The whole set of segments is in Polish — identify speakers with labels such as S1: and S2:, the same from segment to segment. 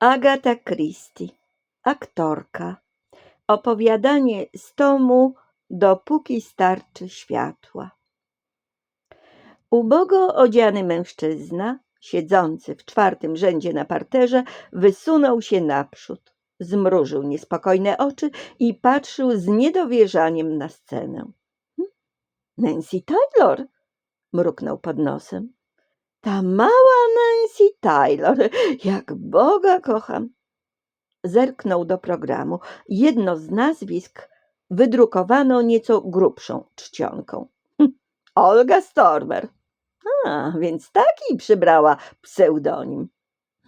S1: Agata Christie, aktorka. Opowiadanie z tomu Dopóki starczy światła. Ubogo odziany mężczyzna, siedzący w czwartym rzędzie na parterze, wysunął się naprzód. Zmrużył niespokojne oczy i patrzył z niedowierzaniem na scenę. "Hm? Nancy Taylor! mruknął pod nosem. Ta mała Nancy Taylor, jak Boga kocham. Zerknął do programu. Jedno z nazwisk wydrukowano nieco grubszą czcionką. Hm, Olga Stormer. A, więc taki przybrała pseudonim.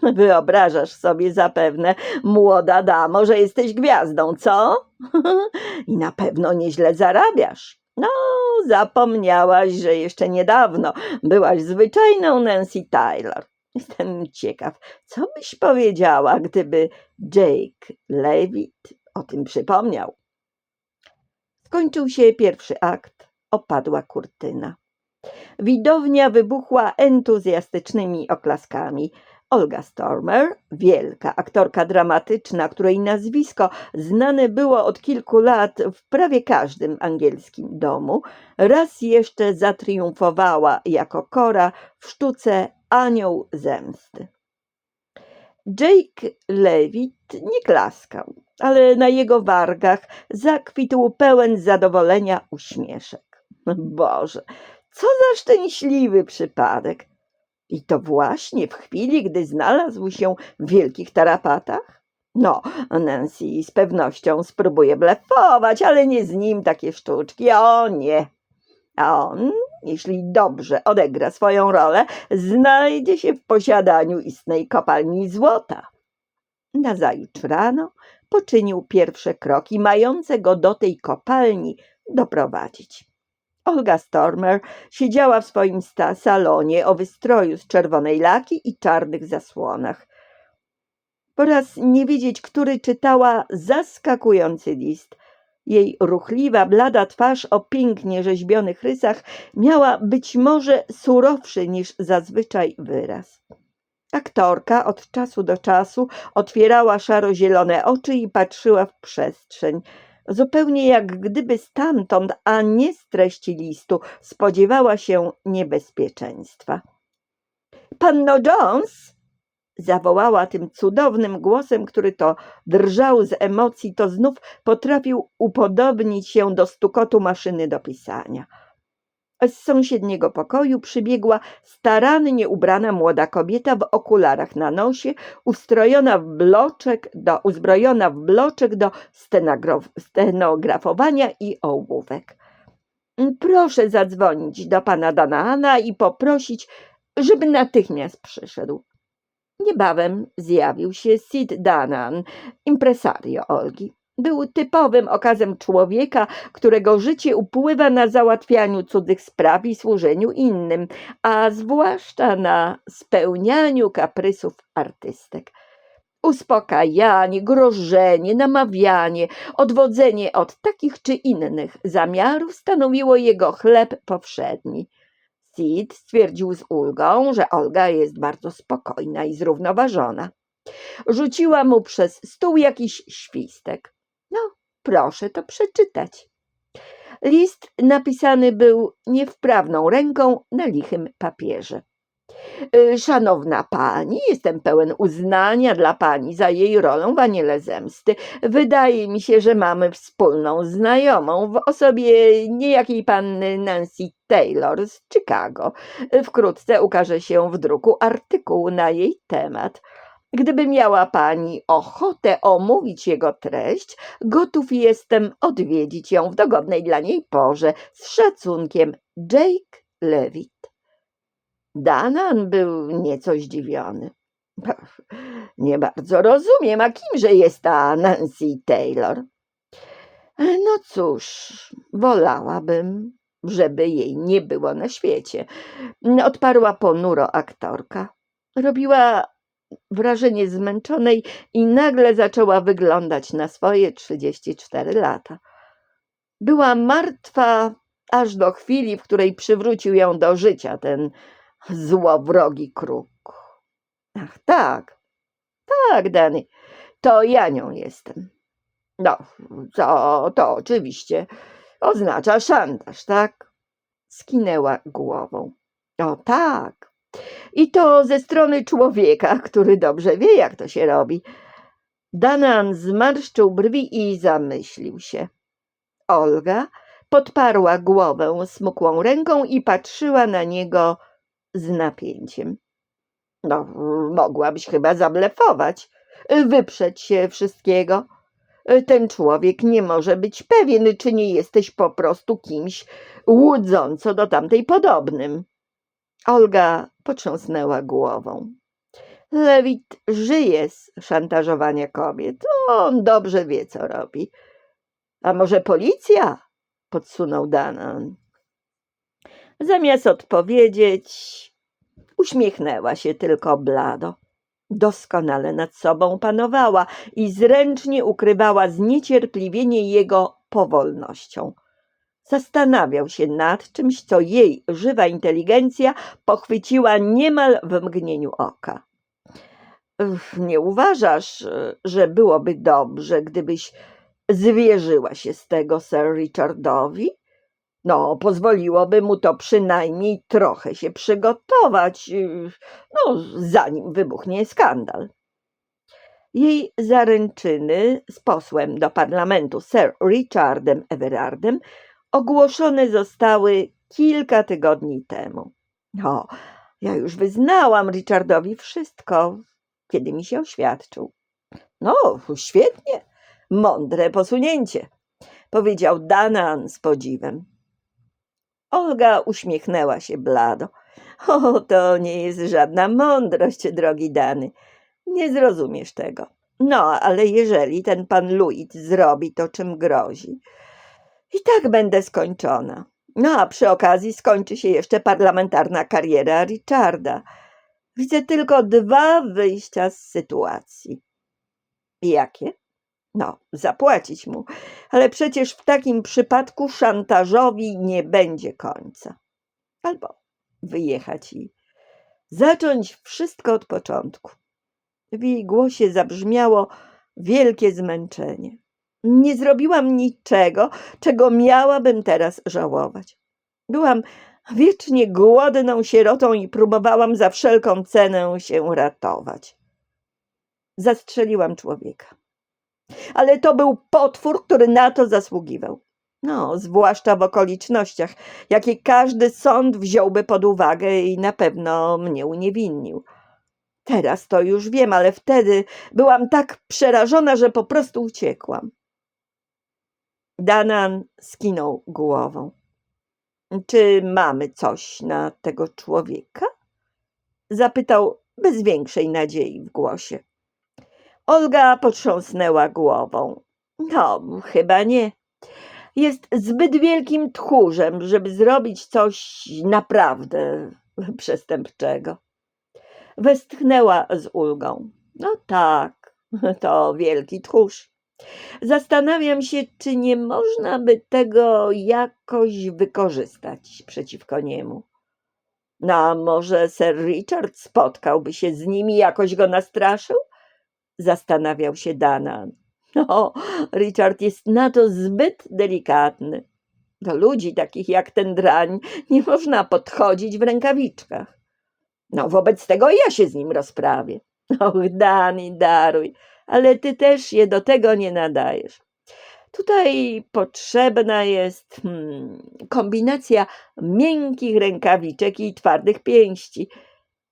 S1: Wyobrażasz sobie zapewne, młoda damo, że jesteś gwiazdą, co? I na pewno nieźle zarabiasz. No, zapomniałaś, że jeszcze niedawno byłaś zwyczajną Nancy Taylor. Jestem ciekaw, co byś powiedziała, gdyby Jake Levitt o tym przypomniał. Skończył się pierwszy akt, opadła kurtyna. Widownia wybuchła entuzjastycznymi oklaskami. Olga Stormer, wielka aktorka dramatyczna, której nazwisko znane było od kilku lat w prawie każdym angielskim domu, raz jeszcze zatriumfowała jako Kora w sztuce Anioł Zemsty. Jake Levitt nie klaskał, ale na jego wargach zakwitł pełen zadowolenia uśmieszek. Boże, co za szczęśliwy przypadek! I to właśnie w chwili, gdy znalazł się w wielkich tarapatach? No, Nancy z pewnością spróbuje blefować, ale nie z nim takie sztuczki. O nie! A on, jeśli dobrze odegra swoją rolę, znajdzie się w posiadaniu istnej kopalni złota. Nazajutrz rano poczynił pierwsze kroki, mające go do tej kopalni doprowadzić. Olga Stormer siedziała w swoim salonie o wystroju z czerwonej laki i czarnych zasłonach. Po raz nie wiedzieć, który czytała zaskakujący list. Jej ruchliwa, blada twarz o pięknie rzeźbionych rysach miała być może surowszy niż zazwyczaj wyraz. Aktorka od czasu do czasu otwierała szaro-zielone oczy i patrzyła w przestrzeń zupełnie jak gdyby stamtąd, a nie z treści listu, spodziewała się niebezpieczeństwa. Panno Jones! Zawołała tym cudownym głosem, który to drżał z emocji, to znów potrafił upodobnić się do stukotu maszyny do pisania. Z sąsiedniego pokoju przybiegła starannie ubrana młoda kobieta w okularach na nosie, ustrojona w bloczek do, uzbrojona w bloczek do stenografowania i ołówek. Proszę zadzwonić do pana Danana i poprosić, żeby natychmiast przyszedł. Niebawem zjawił się Sid Danan, impresario Olgi. Był typowym okazem człowieka, którego życie upływa na załatwianiu cudzych spraw i służeniu innym, a zwłaszcza na spełnianiu kaprysów artystek. Uspokajanie, grożenie, namawianie, odwodzenie od takich czy innych zamiarów stanowiło jego chleb powszedni. Sid stwierdził z ulgą, że Olga jest bardzo spokojna i zrównoważona. Rzuciła mu przez stół jakiś świstek. No, proszę to przeczytać. List napisany był niewprawną ręką na lichym papierze. Y, Szanowna pani, jestem pełen uznania dla pani za jej rolę w Aniele Zemsty. Wydaje mi się, że mamy wspólną znajomą w osobie niejakiej panny Nancy Taylor z Chicago. Wkrótce ukaże się w druku artykuł na jej temat. Gdyby miała pani ochotę omówić jego treść, gotów jestem odwiedzić ją w dogodnej dla niej porze. Z szacunkiem, Jake Levitt. Danan był nieco zdziwiony. Nie bardzo rozumiem, a kimże jest ta Nancy Taylor? No cóż, wolałabym, żeby jej nie było na świecie. Odparła ponuro aktorka. Robiła wrażenie zmęczonej i nagle zaczęła wyglądać na swoje 34 lata. Była martwa aż do chwili, w której przywrócił ją do życia ten złowrogi kruk. Ach, tak, tak, Dany, to ja nią jestem. No, to, to oczywiście oznacza szantaż, tak? Skinęła głową. O tak. I to ze strony człowieka, który dobrze wie, jak to się robi. Danan zmarszczył brwi i zamyślił się. Olga podparła głowę smukłą ręką i patrzyła na niego z napięciem. No, mogłabyś chyba zablefować, wyprzeć się wszystkiego. Ten człowiek nie może być pewien, czy nie jesteś po prostu kimś łudząco do tamtej podobnym. Olga potrząsnęła głową. Lewit żyje z szantażowania kobiet. On dobrze wie, co robi. A może policja? podsunął Danan. Zamiast odpowiedzieć, uśmiechnęła się tylko blado. Doskonale nad sobą panowała i zręcznie ukrywała zniecierpliwienie jego powolnością. Zastanawiał się nad czymś, co jej żywa inteligencja pochwyciła niemal w mgnieniu oka. Nie uważasz, że byłoby dobrze, gdybyś zwierzyła się z tego Sir Richardowi? No, pozwoliłoby mu to przynajmniej trochę się przygotować, y, no, zanim wybuchnie skandal. Jej zaręczyny z posłem do parlamentu Sir Richardem Everardem ogłoszone zostały kilka tygodni temu. O, ja już wyznałam Richardowi wszystko, kiedy mi się oświadczył. No, świetnie, mądre posunięcie, powiedział Danan z podziwem. Olga uśmiechnęła się blado. O, to nie jest żadna mądrość, drogi Dany. Nie zrozumiesz tego. No, ale jeżeli ten pan Louis zrobi to, czym grozi, i tak będę skończona. No, a przy okazji skończy się jeszcze parlamentarna kariera Richarda. Widzę tylko dwa wyjścia z sytuacji. Jakie? No, zapłacić mu, ale przecież w takim przypadku szantażowi nie będzie końca. Albo wyjechać i zacząć wszystko od początku. W jej głosie zabrzmiało wielkie zmęczenie. Nie zrobiłam niczego, czego miałabym teraz żałować. Byłam wiecznie głodną sierotą i próbowałam za wszelką cenę się ratować. Zastrzeliłam człowieka. Ale to był potwór, który na to zasługiwał. No, zwłaszcza w okolicznościach, jakie każdy sąd wziąłby pod uwagę i na pewno mnie uniewinnił. Teraz to już wiem, ale wtedy byłam tak przerażona, że po prostu uciekłam. Danan skinął głową. Czy mamy coś na tego człowieka? Zapytał bez większej nadziei w głosie. Olga potrząsnęła głową. No, chyba nie. Jest zbyt wielkim tchórzem, żeby zrobić coś naprawdę przestępczego. Westchnęła z ulgą. No tak, to wielki tchórz. Zastanawiam się, czy nie można by tego jakoś wykorzystać przeciwko niemu. No, a może Sir Richard spotkałby się z nimi, jakoś go nastraszył? Zastanawiał się Danan. No, Richard jest na to zbyt delikatny. Do ludzi takich jak ten drań nie można podchodzić w rękawiczkach. No, wobec tego ja się z nim rozprawię. Och, Dani, daruj, ale ty też je do tego nie nadajesz. Tutaj potrzebna jest hmm, kombinacja miękkich rękawiczek i twardych pięści.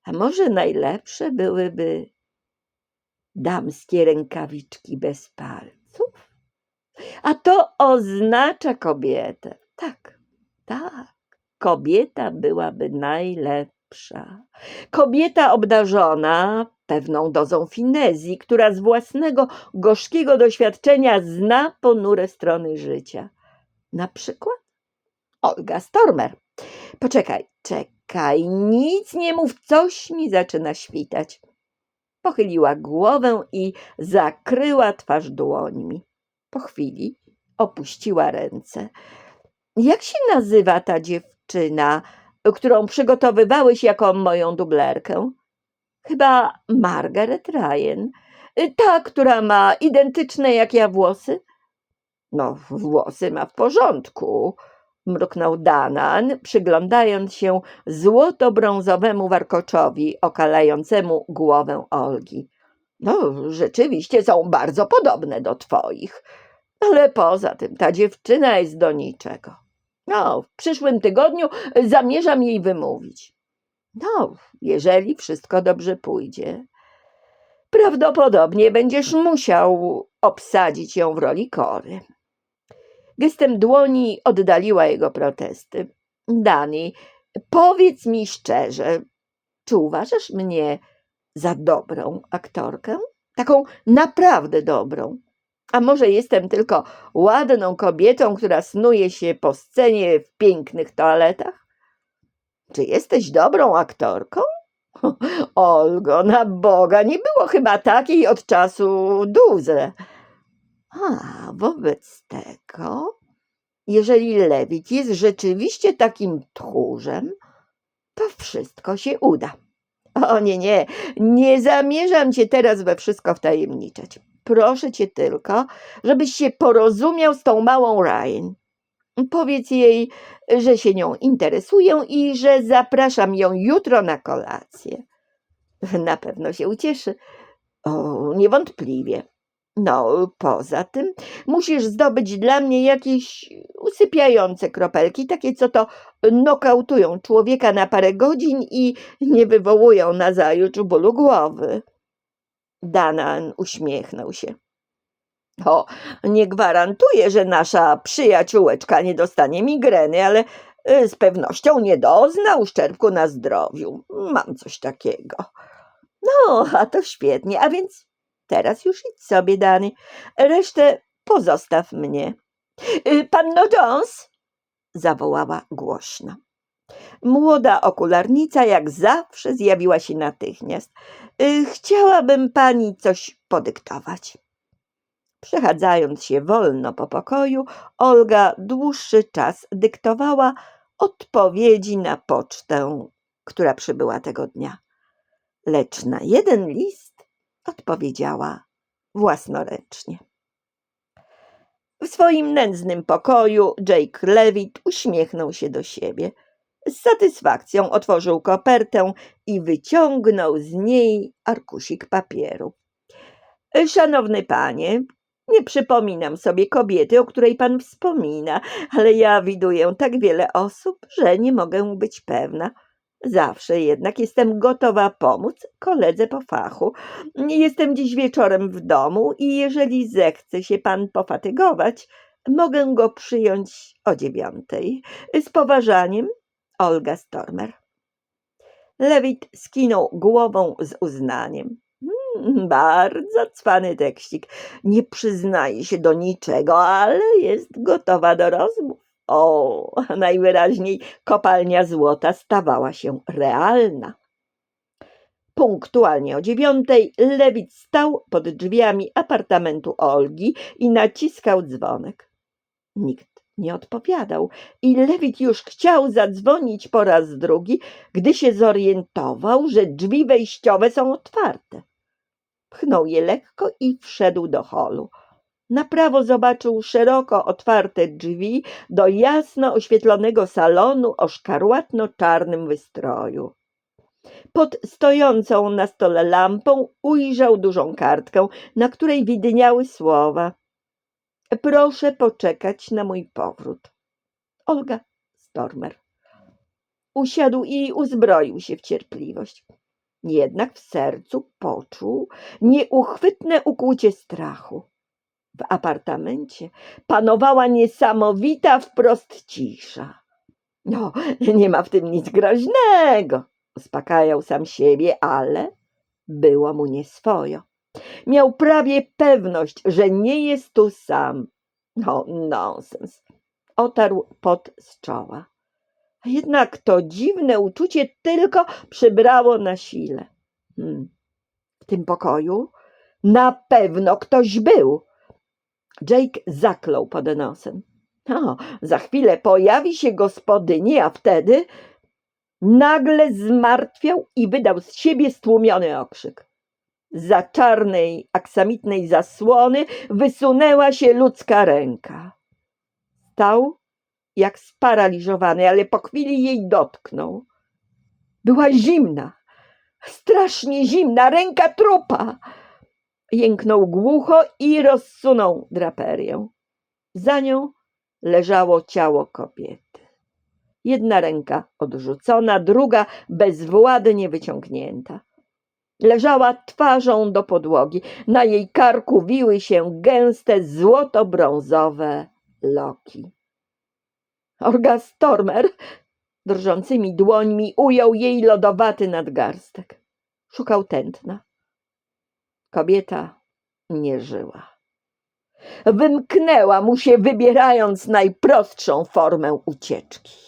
S1: A może najlepsze byłyby damskie rękawiczki bez palców? A to oznacza kobietę. Tak, tak, kobieta byłaby najlepsza. Kobieta obdarzona pewną dozą finezji, która z własnego gorzkiego doświadczenia zna ponure strony życia. Na przykład Olga Stormer. Poczekaj, czekaj, nic nie mów, coś mi zaczyna świtać. Pochyliła głowę i zakryła twarz dłońmi. Po chwili opuściła ręce. Jak się nazywa ta dziewczyna, którą przygotowywałeś jako moją dublerkę? Chyba Margaret Ryan. Y, Ta, która ma identyczne jak ja włosy? No, włosy ma w porządku, mruknął Danan, przyglądając się złoto-brązowemu warkoczowi okalającemu głowę Olgi. No, rzeczywiście są bardzo podobne do twoich, ale poza tym ta dziewczyna jest do niczego. No, w przyszłym tygodniu zamierzam jej wymówić. No, jeżeli wszystko dobrze pójdzie. Prawdopodobnie będziesz musiał obsadzić ją w roli kory. Gestem dłoni oddaliła jego protesty. Dani, powiedz mi szczerze, czy uważasz mnie za dobrą aktorkę? Taką naprawdę dobrą. A może jestem tylko ładną kobietą, która snuje się po scenie w pięknych toaletach? Czy jesteś dobrą aktorką? Olgo, na Boga, nie było chyba takiej od czasu Duze. A wobec tego, jeżeli Lewit jest rzeczywiście takim tchórzem, to wszystko się uda. O nie, nie, nie zamierzam cię teraz we wszystko wtajemniczać. Proszę cię tylko, żebyś się porozumiał z tą małą Ryan. Powiedz jej, że się nią interesuję i że zapraszam ją jutro na kolację. Na pewno się ucieszy. O, niewątpliwie. No, poza tym musisz zdobyć dla mnie jakieś usypiające kropelki, takie co to nokautują człowieka na parę godzin i nie wywołują nazajutrz bólu głowy. Danan uśmiechnął się. O, nie gwarantuję, że nasza przyjaciółeczka nie dostanie migreny, ale y, z pewnością nie dozna uszczerbku na zdrowiu. Mam coś takiego. No, a to świetnie, a więc teraz już idź sobie, Dany. Resztę pozostaw mnie. Y, Panno Jones! zawołała głośno. Młoda okularnica jak zawsze zjawiła się natychmiast. Y, Chciałabym pani coś podyktować. Przechadzając się wolno po pokoju, Olga dłuższy czas dyktowała odpowiedzi na pocztę, która przybyła tego dnia. Lecz na jeden list odpowiedziała własnoręcznie. W swoim nędznym pokoju Jake Levitt uśmiechnął się do siebie. Z satysfakcją otworzył kopertę i wyciągnął z niej arkusik papieru. Szanowny panie, nie przypominam sobie kobiety, o której pan wspomina, ale ja widuję tak wiele osób, że nie mogę być pewna. Zawsze jednak jestem gotowa pomóc koledze po fachu. Jestem dziś wieczorem w domu i jeżeli zechce się pan pofatygować, mogę go przyjąć o dziewiątej. Z poważaniem, Olga Stormer. Lewit skinął głową z uznaniem. Hmm, bardzo cwany tekścik. Nie przyznaje się do niczego, ale jest gotowa do rozmów. O, najwyraźniej kopalnia złota stawała się realna. Punktualnie o dziewiątej Lewit stał pod drzwiami apartamentu Olgi i naciskał dzwonek. Nikt nie odpowiadał i Lewit już chciał zadzwonić po raz drugi, gdy się zorientował, że drzwi wejściowe są otwarte. Pchnął je lekko i wszedł do holu. Na prawo zobaczył szeroko otwarte drzwi do jasno oświetlonego salonu o szkarłatno-czarnym wystroju. Pod stojącą na stole lampą ujrzał dużą kartkę, na której widniały słowa. Proszę poczekać na mój powrót. Olga Stormer. Usiadł i uzbroił się w cierpliwość. Jednak w sercu poczuł nieuchwytne ukłucie strachu. W apartamencie panowała niesamowita wprost cisza. No, nie ma w tym nic groźnego, uspokajał sam siebie, ale było mu nieswojo. Miał prawie pewność, że nie jest tu sam. No, nonsens. Otarł pot z czoła. Jednak to dziwne uczucie tylko przybrało na sile. Hmm. W tym pokoju na pewno ktoś był. Jake zaklął pod nosem. O, za chwilę pojawi się gospodyni, a wtedy nagle zmartwiał i wydał z siebie stłumiony okrzyk. Za czarnej, aksamitnej zasłony wysunęła się ludzka ręka. Stał jak sparaliżowany, ale po chwili jej dotknął. Była zimna, strasznie zimna, ręka trupa. Jęknął głucho i rozsunął draperię. Za nią leżało ciało kobiety. Jedna ręka odrzucona, druga bezwładnie wyciągnięta. Leżała twarzą do podłogi. Na jej karku wiły się gęste, złoto-brązowe loki. Olga Stormer drżącymi dłońmi ujął jej lodowaty nadgarstek. Szukał tętna. Kobieta nie żyła. Wymknęła mu się, wybierając najprostszą formę ucieczki.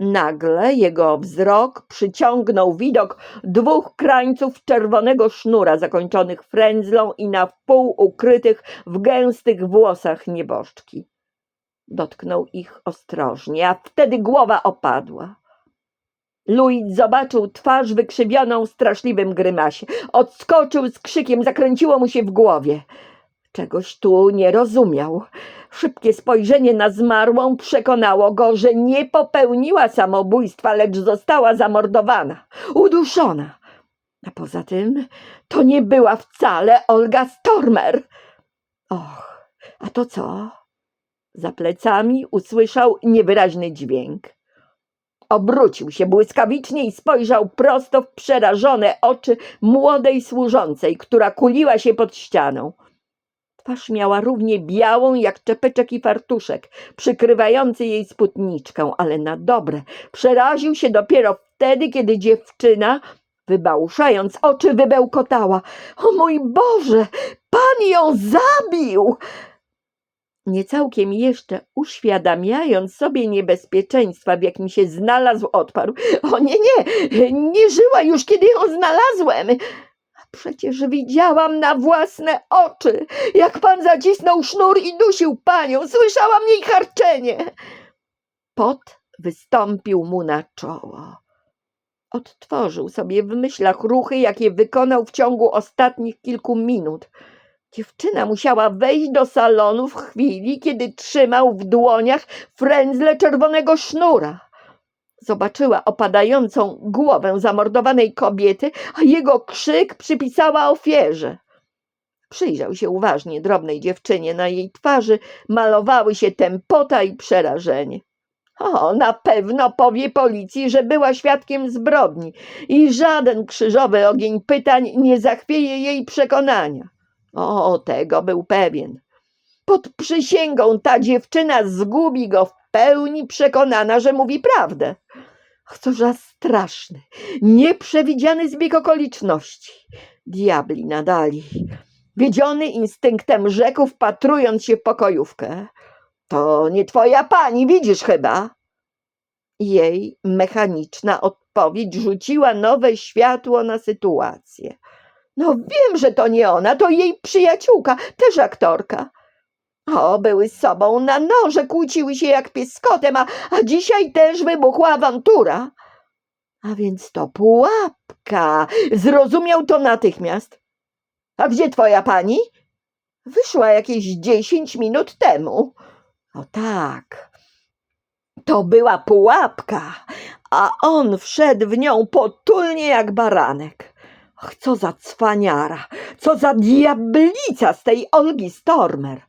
S1: Nagle jego wzrok przyciągnął widok dwóch krańców czerwonego sznura zakończonych frędzlą i na wpół ukrytych w gęstych włosach nieboszczki. Dotknął ich ostrożnie, a wtedy głowa opadła. Louis zobaczył twarz wykrzywioną w straszliwym grymasie. Odskoczył z krzykiem, zakręciło mu się w głowie. Czegoś tu nie rozumiał. Szybkie spojrzenie na zmarłą przekonało go, że nie popełniła samobójstwa, lecz została zamordowana, uduszona. A poza tym to nie była wcale Olga Stormer. Och, a to co? Za plecami usłyszał niewyraźny dźwięk. Obrócił się błyskawicznie i spojrzał prosto w przerażone oczy młodej służącej, która kuliła się pod ścianą. Twarz miała równie białą jak czepeczek i fartuszek, przykrywający jej spódniczkę, ale na dobre. Przeraził się dopiero wtedy, kiedy dziewczyna, wybałuszając oczy, wybełkotała. O mój Boże, pan ją zabił! Niecałkiem jeszcze uświadamiając sobie niebezpieczeństwa, w jakim się znalazł, odparł. O nie, nie, nie żyła już, kiedy ją znalazłem. A przecież widziałam na własne oczy, jak pan zacisnął sznur i dusił panią. Słyszałam jej harczenie. Pot wystąpił mu na czoło. Odtworzył sobie w myślach ruchy, jakie wykonał w ciągu ostatnich kilku minut. Dziewczyna musiała wejść do salonu w chwili, kiedy trzymał w dłoniach frędzle czerwonego sznura. Zobaczyła opadającą głowę zamordowanej kobiety, a jego krzyk przypisała ofierze. Przyjrzał się uważnie drobnej dziewczynie. Na jej twarzy malowały się tępota i przerażenie. O, na pewno powie policji, że była świadkiem zbrodni i żaden krzyżowy ogień pytań nie zachwieje jej przekonania. O, tego był pewien. Pod przysięgą ta dziewczyna zgubi go w pełni przekonana, że mówi prawdę. Co za straszny, nieprzewidziany zbieg okoliczności. Diabli nadali. Wiedziony instynktem rzekł, wpatrując się w pokojówkę. To nie twoja pani, widzisz chyba. Jej mechaniczna odpowiedź rzuciła nowe światło na sytuację. No wiem, że to nie ona, to jej przyjaciółka, też aktorka. O, były z sobą na noże, kłóciły się jak pies z kotem, a, a dzisiaj też wybuchła awantura. A więc to pułapka. Zrozumiał to natychmiast. A gdzie twoja pani? Wyszła jakieś dziesięć minut temu. O tak. To była pułapka, a on wszedł w nią potulnie jak baranek. Co za cwaniara, co za diablica z tej Olgi Stormer.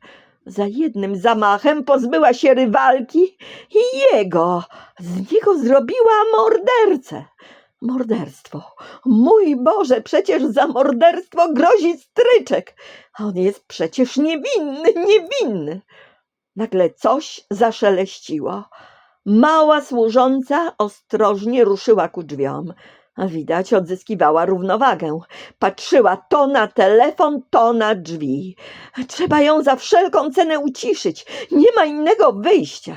S1: Za jednym zamachem pozbyła się rywalki i jego, z niego zrobiła mordercę. Morderstwo. Mój Boże, przecież za morderstwo grozi stryczek. On jest przecież niewinny, niewinny. Nagle coś zaszeleściło. Mała służąca ostrożnie ruszyła ku drzwiom. A widać, odzyskiwała równowagę. Patrzyła to na telefon, to na drzwi. Trzeba ją za wszelką cenę uciszyć. Nie ma innego wyjścia.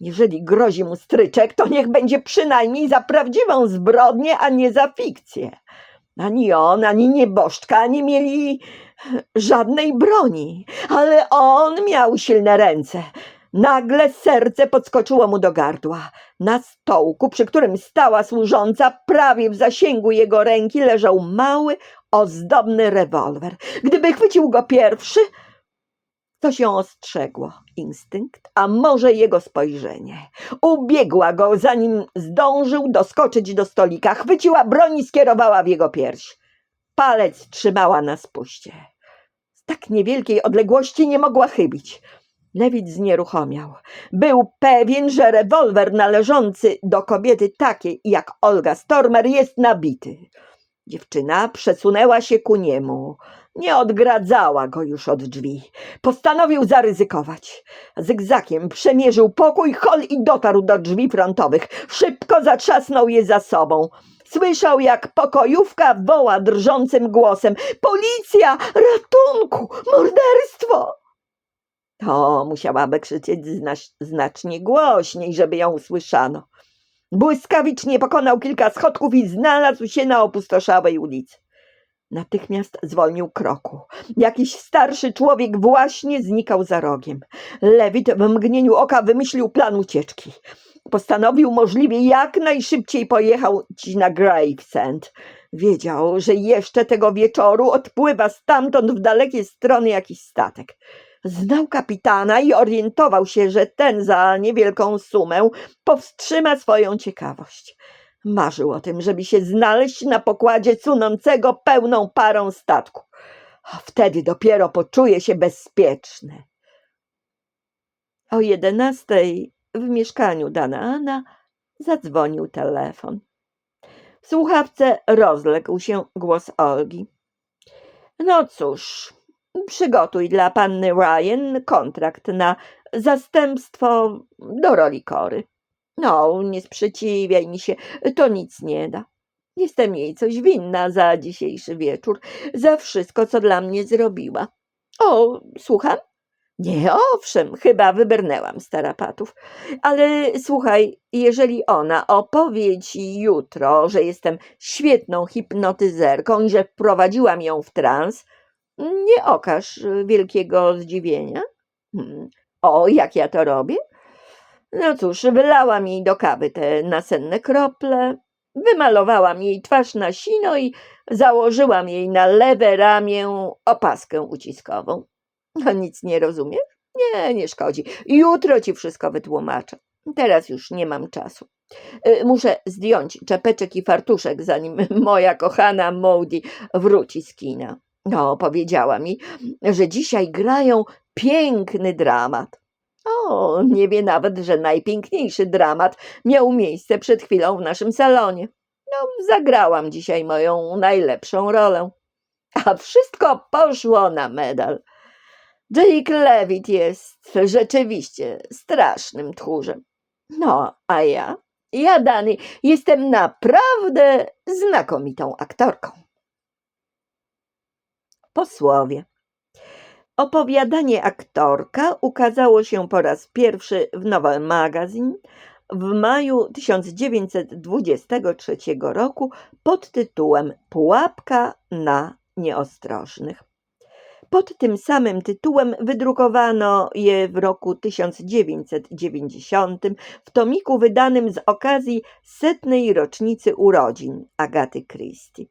S1: Jeżeli grozi mu stryczek, to niech będzie przynajmniej za prawdziwą zbrodnię, a nie za fikcję. Ani on, ani nieboszczka nie mieli żadnej broni, ale on miał silne ręce. Nagle serce podskoczyło mu do gardła. Na stołku, przy którym stała służąca, prawie w zasięgu jego ręki, leżał mały, ozdobny rewolwer. Gdyby chwycił go pierwszy, to się ostrzegło instynkt, a może jego spojrzenie. Ubiegła go, zanim zdążył doskoczyć do stolika. Chwyciła broń i skierowała w jego pierś. Palec trzymała na spuście. Z tak niewielkiej odległości nie mogła chybić. Lewit znieruchomiał. Był pewien, że rewolwer należący do kobiety takiej jak Olga Stormer jest nabity. Dziewczyna przesunęła się ku niemu. Nie odgradzała go już od drzwi. Postanowił zaryzykować. Zygzakiem przemierzył pokój, hol i dotarł do drzwi frontowych. Szybko zatrzasnął je za sobą. Słyszał, jak pokojówka woła drżącym głosem: Policja! Ratunku! Morderstwo! To musiałaby krzyczeć zna- znacznie głośniej, żeby ją usłyszano. Błyskawicznie pokonał kilka schodków i znalazł się na opustoszałej ulicy. Natychmiast zwolnił kroku. Jakiś starszy człowiek właśnie znikał za rogiem. Lewit w mgnieniu oka wymyślił plan ucieczki. Postanowił możliwie jak najszybciej pojechał na Gravesend. Wiedział, że jeszcze tego wieczoru odpływa stamtąd w dalekie strony jakiś statek. Znał kapitana i orientował się, że ten za niewielką sumę powstrzyma swoją ciekawość. Marzył o tym, żeby się znaleźć na pokładzie sunącego pełną parą statku. Wtedy dopiero poczuje się bezpieczny. O jedenastej w mieszkaniu Danaana zadzwonił telefon. W słuchawce rozległ się głos Olgi. No cóż, przygotuj dla panny Ryan kontrakt na zastępstwo do roli Kory. No, nie sprzeciwiaj mi się, to nic nie da. Jestem jej coś winna za dzisiejszy wieczór, za wszystko, co dla mnie zrobiła. O, słucham? Nie, owszem, chyba wybrnęłam z tarapatów. Ale słuchaj, jeżeli ona opowie ci jutro, że jestem świetną hipnotyzerką i że wprowadziłam ją w trans, nie okaż wielkiego zdziwienia. Hmm. O, jak ja to robię? No cóż, wylałam jej do kawy te nasenne krople, wymalowałam jej twarz na sino i założyłam jej na lewe ramię opaskę uciskową. A nic nie rozumiesz? Nie, nie szkodzi. Jutro ci wszystko wytłumaczę. Teraz już nie mam czasu. Y, Muszę zdjąć czepeczek i fartuszek, zanim moja kochana Mody wróci z kina. No, powiedziała mi, że dzisiaj grają piękny dramat. O, nie wie nawet, że najpiękniejszy dramat miał miejsce przed chwilą w naszym salonie. No, zagrałam dzisiaj moją najlepszą rolę. A wszystko poszło na medal. Jake Levitt jest rzeczywiście strasznym tchórzem. No, a ja, ja, Dany, jestem naprawdę znakomitą aktorką. Posłowie. Opowiadanie aktorka ukazało się po raz pierwszy w Novel Magazine w maju 1923 roku pod tytułem Pułapka na nieostrożnych. Pod tym samym tytułem wydrukowano je w roku 1990 w tomiku wydanym z okazji setnej rocznicy urodzin Agaty Christie.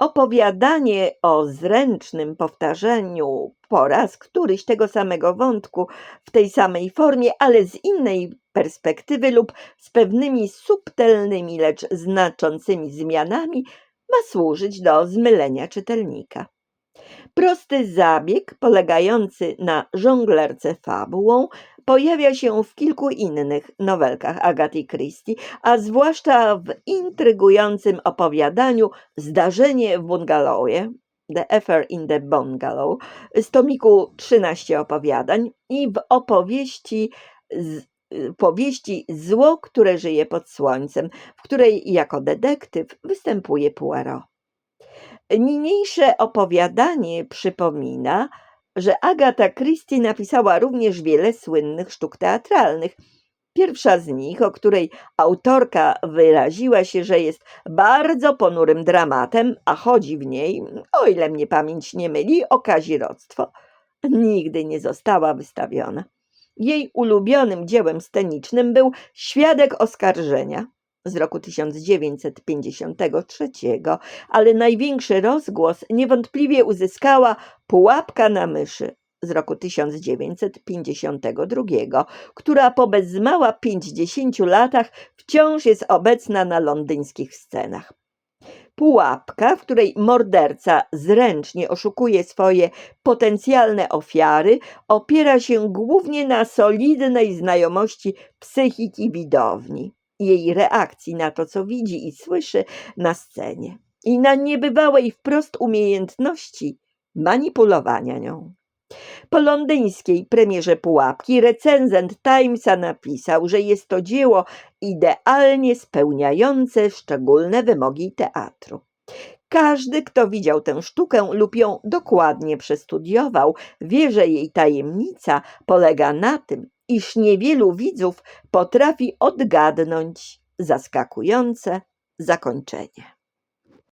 S1: Opowiadanie o zręcznym powtarzaniu po raz któryś tego samego wątku w tej samej formie, ale z innej perspektywy lub z pewnymi subtelnymi, lecz znaczącymi zmianami, ma służyć do zmylenia czytelnika. Prosty zabieg polegający na żonglerce fabułą pojawia się w kilku innych nowelkach Agaty Christie, a zwłaszcza w intrygującym opowiadaniu Zdarzenie w bungalowie The Affair in the Bungalow z tomiku 13 opowiadań i w opowieści z, powieści Zło, które żyje pod słońcem, w której jako detektyw występuje Poirot. Niniejsze opowiadanie przypomina, że Agata Christie napisała również wiele słynnych sztuk teatralnych. Pierwsza z nich, o której autorka wyraziła się, że jest bardzo ponurym dramatem, a chodzi w niej, o ile mnie pamięć nie myli, o kazirodztwo, nigdy nie została wystawiona. Jej ulubionym dziełem scenicznym był Świadek oskarżenia, z roku 1953, ale największy rozgłos niewątpliwie uzyskała Pułapka na myszy z roku 1952, która po bez zmała 50 latach wciąż jest obecna na londyńskich scenach. Pułapka, w której morderca zręcznie oszukuje swoje potencjalne ofiary, opiera się głównie na solidnej znajomości psychiki widowni, jej reakcji na to, co widzi i słyszy na scenie, i na niebywałej wprost umiejętności manipulowania nią. Po londyńskiej premierze Pułapki recenzent Timesa napisał, że jest to dzieło idealnie spełniające szczególne wymogi teatru. Każdy, kto widział tę sztukę lub ją dokładnie przestudiował, wie, że jej tajemnica polega na tym, iż niewielu widzów potrafi odgadnąć zaskakujące zakończenie.